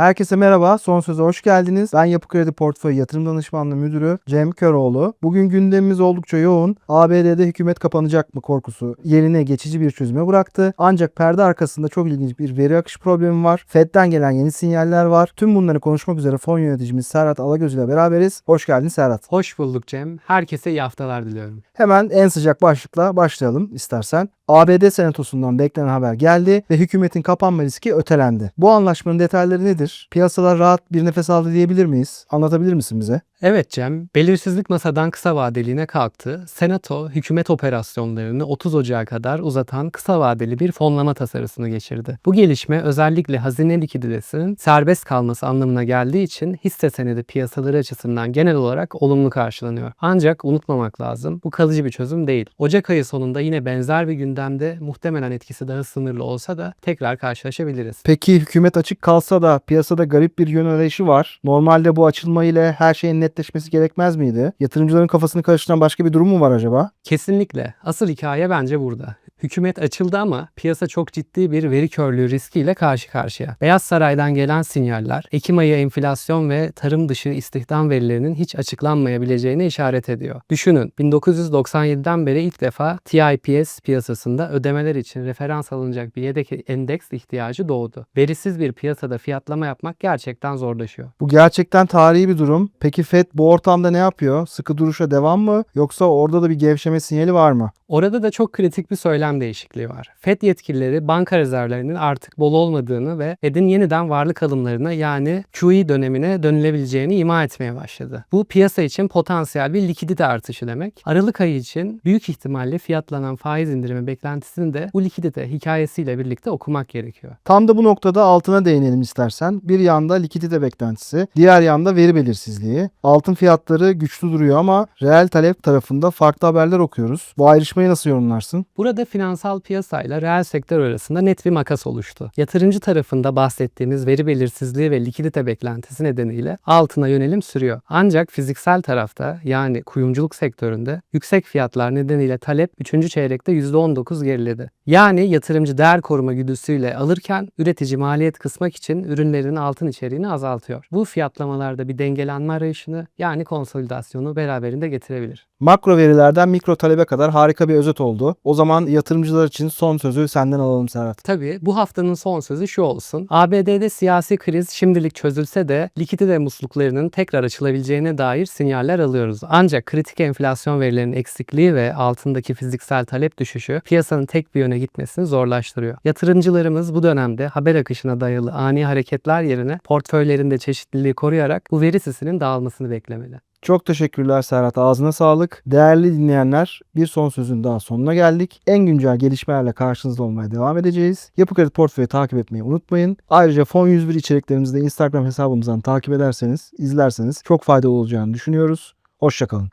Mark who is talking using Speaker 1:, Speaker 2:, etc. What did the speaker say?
Speaker 1: Herkese merhaba. Son söze hoş geldiniz. Ben Yapı Kredi Portföy Yatırım Danışmanlığı Müdürü Cem Köroğlu. Bugün gündemimiz oldukça yoğun. ABD'de hükümet kapanacak mı korkusu yerine geçici bir çözüme bıraktı. Ancak perde arkasında çok ilginç bir veri akış problemi var. Fed'den gelen yeni sinyaller var. Tüm bunları konuşmak üzere fon yöneticimiz Serhat Alagöz ile beraberiz. Hoş geldin Serhat.
Speaker 2: Hoş bulduk Cem. Herkese iyi haftalar diliyorum.
Speaker 1: Hemen en sıcak başlıkla başlayalım istersen. ABD Senatosu'ndan beklenen haber geldi ve hükümetin kapanma riski ötelendi. Bu anlaşmanın detayları nedir? Piyasalar rahat bir nefes aldı diyebilir miyiz? Anlatabilir misin bize?
Speaker 2: Evet Cem, belirsizlik masadan kısa vadeliğine kalktı. Senato, hükümet operasyonlarını 30 Ocağı kadar uzatan kısa vadeli bir fonlama tasarısını geçirdi. Bu gelişme özellikle hazine likiditesinin serbest kalması anlamına geldiği için hisse senedi piyasaları açısından genel olarak olumlu karşılanıyor. Ancak unutmamak lazım, bu kalıcı bir çözüm değil. Ocak ayı sonunda yine benzer bir gündemde muhtemelen etkisi daha sınırlı olsa da tekrar karşılaşabiliriz.
Speaker 1: Peki hükümet açık kalsa da piyasada garip bir yön arayışı var. Normalde bu açılma ile her şeyin netleşmesi gerekmez miydi? Yatırımcıların kafasını karıştıran başka bir durum mu var acaba?
Speaker 2: Kesinlikle. Asıl hikaye bence burada. Hükümet açıldı ama piyasa çok ciddi bir veri körlüğü riskiyle karşı karşıya. Beyaz Saray'dan gelen sinyaller, Ekim ayı enflasyon ve tarım dışı istihdam verilerinin hiç açıklanmayabileceğine işaret ediyor. Düşünün, 1997'den beri ilk defa TIPS piyasasında ödemeler için referans alınacak bir yedek endeks ihtiyacı doğdu. Verisiz bir piyasada fiyatlama yapmak gerçekten zorlaşıyor.
Speaker 1: Bu gerçekten tarihi bir durum. Peki Fed bu ortamda ne yapıyor? Sıkı duruşa devam mı? Yoksa orada da bir gevşeme sinyali var mı?
Speaker 2: Orada da çok kritik bir söylem değişikliği var. FED yetkilileri banka rezervlerinin artık bol olmadığını ve Fed'in yeniden varlık alımlarına yani QE dönemine dönülebileceğini ima etmeye başladı. Bu piyasa için potansiyel bir likidite artışı demek. Aralık ayı için büyük ihtimalle fiyatlanan faiz indirimi beklentisini de bu likidite hikayesiyle birlikte okumak gerekiyor.
Speaker 1: Tam da bu noktada altına değinelim istersen. Bir yanda likidite beklentisi, diğer yanda veri belirsizliği. Altın fiyatları güçlü duruyor ama reel talep tarafında farklı haberler okuyoruz. Bu ayrışmayı nasıl yorumlarsın?
Speaker 2: Burada finansal piyasayla reel sektör arasında net bir makas oluştu. Yatırımcı tarafında bahsettiğimiz veri belirsizliği ve likidite beklentisi nedeniyle altına yönelim sürüyor. Ancak fiziksel tarafta yani kuyumculuk sektöründe yüksek fiyatlar nedeniyle talep 3. çeyrekte %19 geriledi. Yani yatırımcı değer koruma güdüsüyle alırken üretici maliyet kısmak için ürünlerin altın içeriğini azaltıyor. Bu fiyatlamalarda bir dengelenme arayışını yani konsolidasyonu beraberinde getirebilir.
Speaker 1: Makro verilerden mikro talebe kadar harika bir özet oldu. O zaman yatırımcılar için son sözü senden alalım Serhat.
Speaker 2: Tabii bu haftanın son sözü şu olsun. ABD'de siyasi kriz şimdilik çözülse de likidite musluklarının tekrar açılabileceğine dair sinyaller alıyoruz. Ancak kritik enflasyon verilerinin eksikliği ve altındaki fiziksel talep düşüşü piyasanın tek bir yöne gitmesini zorlaştırıyor. Yatırımcılarımız bu dönemde haber akışına dayalı ani hareketler yerine portföylerinde çeşitliliği koruyarak bu veri sisinin dağılmasını beklemeli.
Speaker 1: Çok teşekkürler Serhat. Ağzına sağlık. Değerli dinleyenler bir son sözün daha sonuna geldik. En güncel gelişmelerle karşınızda olmaya devam edeceğiz. Yapı Kredi Portföyü takip etmeyi unutmayın. Ayrıca Fon 101 içeriklerimizi de Instagram hesabımızdan takip ederseniz, izlerseniz çok faydalı olacağını düşünüyoruz. Hoşçakalın.